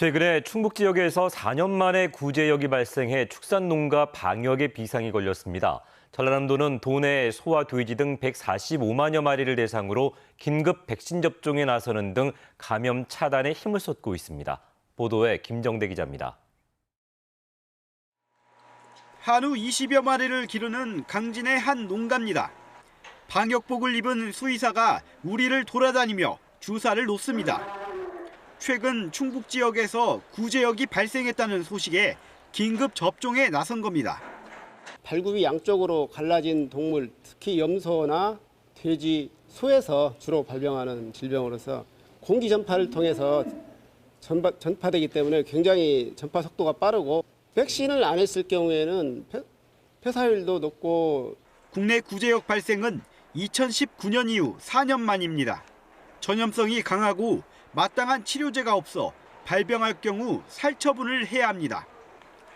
최근에 충북 지역에서 4년 만에 구제역이 발생해 축산농가 방역에 비상이 걸렸습니다. 전라남도는 도내 소와 돼지 등 145만여 마리를 대상으로 긴급 백신 접종에 나서는 등 감염 차단에 힘을 쏟고 있습니다. 보도에 김정대 기자입니다. 한우 20여 마리를 기르는 강진의 한 농가입니다. 방역복을 입은 수의사가 우리를 돌아다니며 주사를 놓습니다. 최근 충북 지역에서 구제역이 발생했다는 소식에 긴급 접종에 나선 겁니다. 발굽이 양쪽으로 갈라진 동물, 특히 염소나 돼지, 소에서 주로 발병하는 질병으로서 공기 전파를 통해서 전파, 전파되기 때문에 굉장히 전파 속도가 빠르고 백신을 안 했을 경우에는 폐, 폐사율도 높고 국내 구제역 발생은 2019년 이후 4년 만입니다. 전염성이 강하고 마땅한 치료제가 없어 발병할 경우 살처분을 해야 합니다.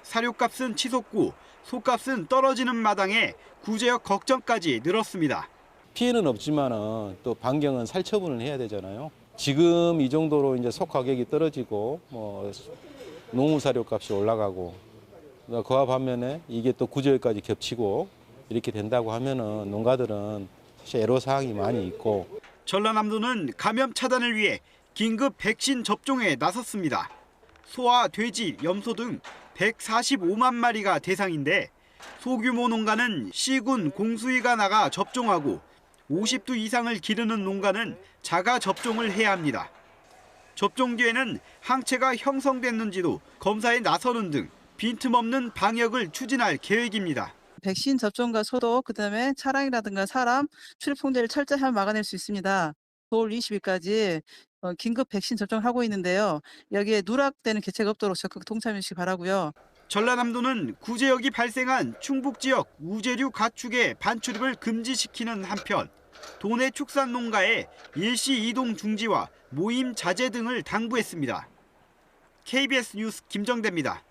사료값은 치솟고 소값은 떨어지는 마당에 구제역 걱정까지 늘었습니다. 피해는 없지만은 또 반경은 살처분을 해야 되잖아요. 지금 이 정도로 이제 속 가격이 떨어지고 뭐 농우 사료 값이 올라가고 그와 반면에 이게 또 구제까지 겹치고 이렇게 된다고 하면은 농가들은 사실 애로 사항이 많이 있고 전라남도는 감염 차단을 위해 긴급 백신 접종에 나섰습니다. 소와 돼지, 염소 등 145만 마리가 대상인데 소규모 농가는 C군 공수위가 나가 접종하고 50두 이상을 기르는 농가는 자가 접종을 해야 합니다. 접종 뒤에는 항체가 형성됐는지도 검사에 나서는 등 빈틈없는 방역을 추진할 계획입니다. 백신 접종과 소독, 그다음에 차량이라든가 사람 출입 통제를 철저히 막아낼 수 있습니다. 9월 20일까지 어, 긴급 백신 접종을 하고 있는데요. 여기에 누락되는 개체가 없도록 적극 동참해 주시기 바라고요. 전라남도는 구제역이 발생한 충북 지역 우제류 가축의 반출입을 금지시키는 한편 도내 축산 농가에 일시 이동 중지와 모임 자제 등을 당부했습니다. KBS 뉴스 김정대입니다.